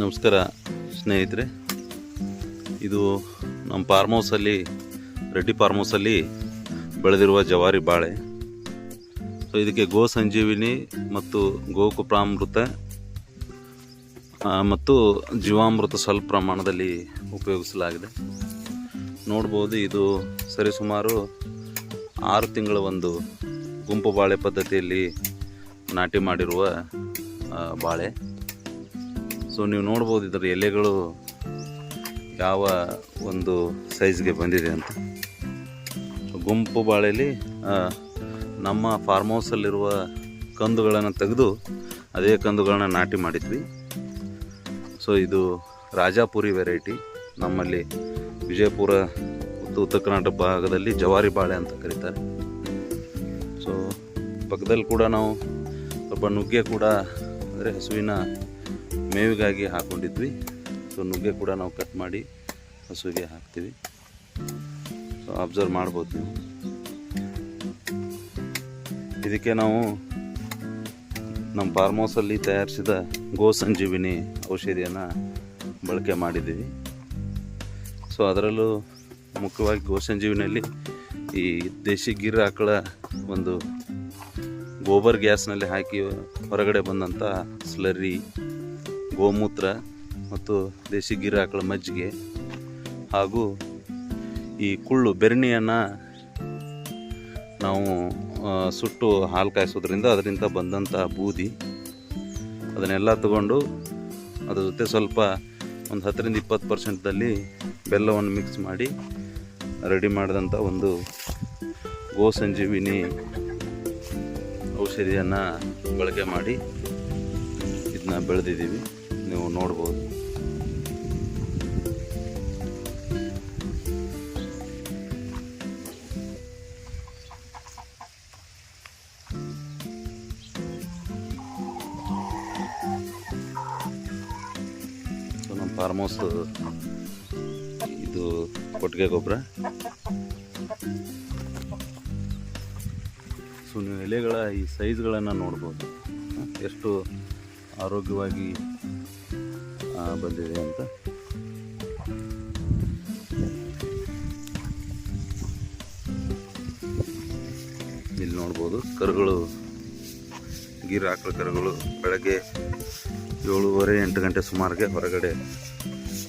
ನಮಸ್ಕಾರ ಸ್ನೇಹಿತರೆ. ಇದು ನಮ್ಮ ಫಾರ್ಮ್ ಹೌಸಲ್ಲಿ ರೆಡ್ಡಿ ಫಾರ್ಮ್ ಹೌಸಲ್ಲಿ ಬೆಳೆದಿರುವ ಜವಾರಿ ಬಾಳೆ. ಸೊ ಇದಕ್ಕೆ ಗೋ ಸಂಜೀವಿನಿ ಮತ್ತು ಗೋಕುಪ್ರಾಮೃತ ಮತ್ತು ಜೀವಾಮೃತ ಸ್ವಲ್ಪ ಪ್ರಮಾಣದಲ್ಲಿ ಉಪಯೋಗಿಸಲಾಗಿದೆ. ನೋಡ್ಬೋದು ಇದು ಸರಿಸುಮಾರು ಆರು ತಿಂಗಳ ಒಂದು ಗುಂಪು ಬಾಳೆ ಪದ್ಧತಿಯಲ್ಲಿ ನಾಟಿ ಮಾಡಿರುವ ಬಾಳೆ. ಸೊ ನೀವು ನೋಡ್ಬೋದು ಇದರ ಎಲೆಗಳು ಯಾವ ಒಂದು ಸೈಜ್ಗೆ ಬಂದಿದೆ ಅಂತ. ಗುಂಪು ಬಾಳೆಯಲ್ಲಿ ನಮ್ಮ ಫಾರ್ಮ್ ಹೌಸಲ್ಲಿರುವ ಕಂದುಗಳನ್ನು ತೆಗೆದು ಅದೇ ಕಂದುಗಳನ್ನ ನಾಟಿ ಮಾಡಿದ್ವಿ. ಸೊ ಇದು ರಾಜಾಪುರಿ ವೆರೈಟಿ ನಮ್ಮಲ್ಲಿ ವಿಜಯಪುರ ಮತ್ತು ಉತ್ತರ ಕರ್ನಾಟಕ ಭಾಗದಲ್ಲಿ ಜವಾರಿ ಬಾಳೆ ಅಂತ ಕರೀತಾರೆ. ಸೊ ಪಕ್ಕದಲ್ಲಿ ಕೂಡ ನಾವು ಸ್ವಲ್ಪ ನುಗ್ಗೆ ಕೂಡ, ಅಂದರೆ ಹಸುವಿನ ಮೇವಿಗಾಗಿ ಹಾಕ್ಕೊಂಡಿದ್ವಿ ಸೊ ನುಗ್ಗೆ ಕೂಡ ನಾವು ಕಟ್ ಮಾಡಿ ಹಸುವಿಗೆ ಹಾಕ್ತೀವಿ. ಸೊ ಅಬ್ಸರ್ವ್ ಮಾಡ್ಬೋದು ನೀವು. ಇದಕ್ಕೆ ನಾವು ನಮ್ಮ ಫಾರ್ಮ್ ಹೌಸಲ್ಲಿ ತಯಾರಿಸಿದ ಗೋ ಸಂಜೀವಿನಿ ಔಷಧಿಯನ್ನು ಬಳಕೆ ಮಾಡಿದ್ದೀವಿ. ಸೊ ಅದರಲ್ಲೂ ಮುಖ್ಯವಾಗಿ ಗೋ ಸಂಜೀವಿನಲ್ಲಿ ಈ ದೇಶಿ ಗಿರ್ ಆಕಳ ಒಂದು ಗೋಬರ್ ಗ್ಯಾಸ್ನಲ್ಲಿ ಹಾಕಿ ಹೊರಗಡೆ ಬಂದಂಥ ಸ್ಲರ್ರಿ ಗೋಮೂತ್ರ ಮತ್ತು ದೇಸಿ ಗಿರ್ ಆಕಳ ಮಜ್ಜಿಗೆ ಹಾಗೂ ಈ ಕುಳ್ಳು ಬೆರಣಿಯನ್ನು ನಾವು ಸುಟ್ಟು ಹಾಲು ಕಾಯಿಸೋದ್ರಿಂದ ಅದರಿಂದ ಬಂದಂಥ ಬೂದಿ. ಅದನ್ನೆಲ್ಲ ತಗೊಂಡು ಅದರ ಜೊತೆ ಸ್ವಲ್ಪ ಒಂದು ಹತ್ತರಿಂದ ಇಪ್ಪತ್ತು ಪರ್ಸೆಂಟ್ದಲ್ಲಿ ಬೆಲ್ಲವನ್ನು ಮಿಕ್ಸ್ ಮಾಡಿ ರೆಡಿ ಮಾಡಿದಂಥ ಒಂದು ಗೋ ಸಂಜೀವಿನಿ ಔಷಧಿಯನ್ನು ಬಳಕೆ ಮಾಡಿ ಇದನ್ನ ಬೆಳೆದಿದ್ದೀವಿ. ನೀವು ನೋಡ್ಬೋದು. ನಮ್ಮ ಫಾರ್ಮ್ ಹೌಸ್ ಇದು ಕೊಟ್ಟಿಗೆ ಗೊಬ್ಬರ. ಸೊ ನೀವು ಎಲೆಗಳ ಈ ಸೈಜ್ಗಳನ್ನು ನೋಡ್ಬೋದು. ಎಷ್ಟು ಆರೋಗ್ಯವಾಗಿ ಬಂದಿದೆ ಅಂತ. ಇಲ್ಲಿ ನೋಡ್ಬೋದು ಕರುಗಳು ಗೀರು ಆಕಳ ಕರುಗಳು ಬೆಳಗ್ಗೆ ಏಳುವರೆ ಎಂಟು ಗಂಟೆ ಸುಮಾರಿಗೆ ಹೊರಗಡೆ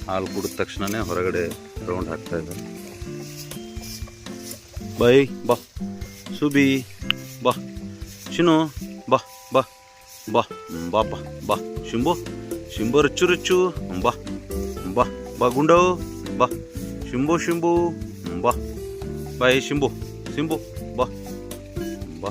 ಹಾಲು ಕುಡಿದ ತಕ್ಷಣವೇ ಹೊರಗಡೆ ರೌಂಡ್ ಹಾಕ್ತಾ ಇದ್ದಾರೆ. ಬೈ, ಬಾ. ಸುಬಿ, ಬಾ. ಶಿನು ಬಾ ಬಾ ಬಾ. ಬಾ ಬಾ ಬಾ. ಶಿಂಬು. ಶಿಂಬು ರುಚು ರುಚು. ಬಾ. ಬಾ. ಬಾ, ಗುಂಡೋ. ಬಾ. ಶಿಂಬು ಶಿಂಬು. ಬಾ. ಬಾಯ್, ಶಿಂಬು. ಶಿಂಬು, ಬಾ. ಬಾ.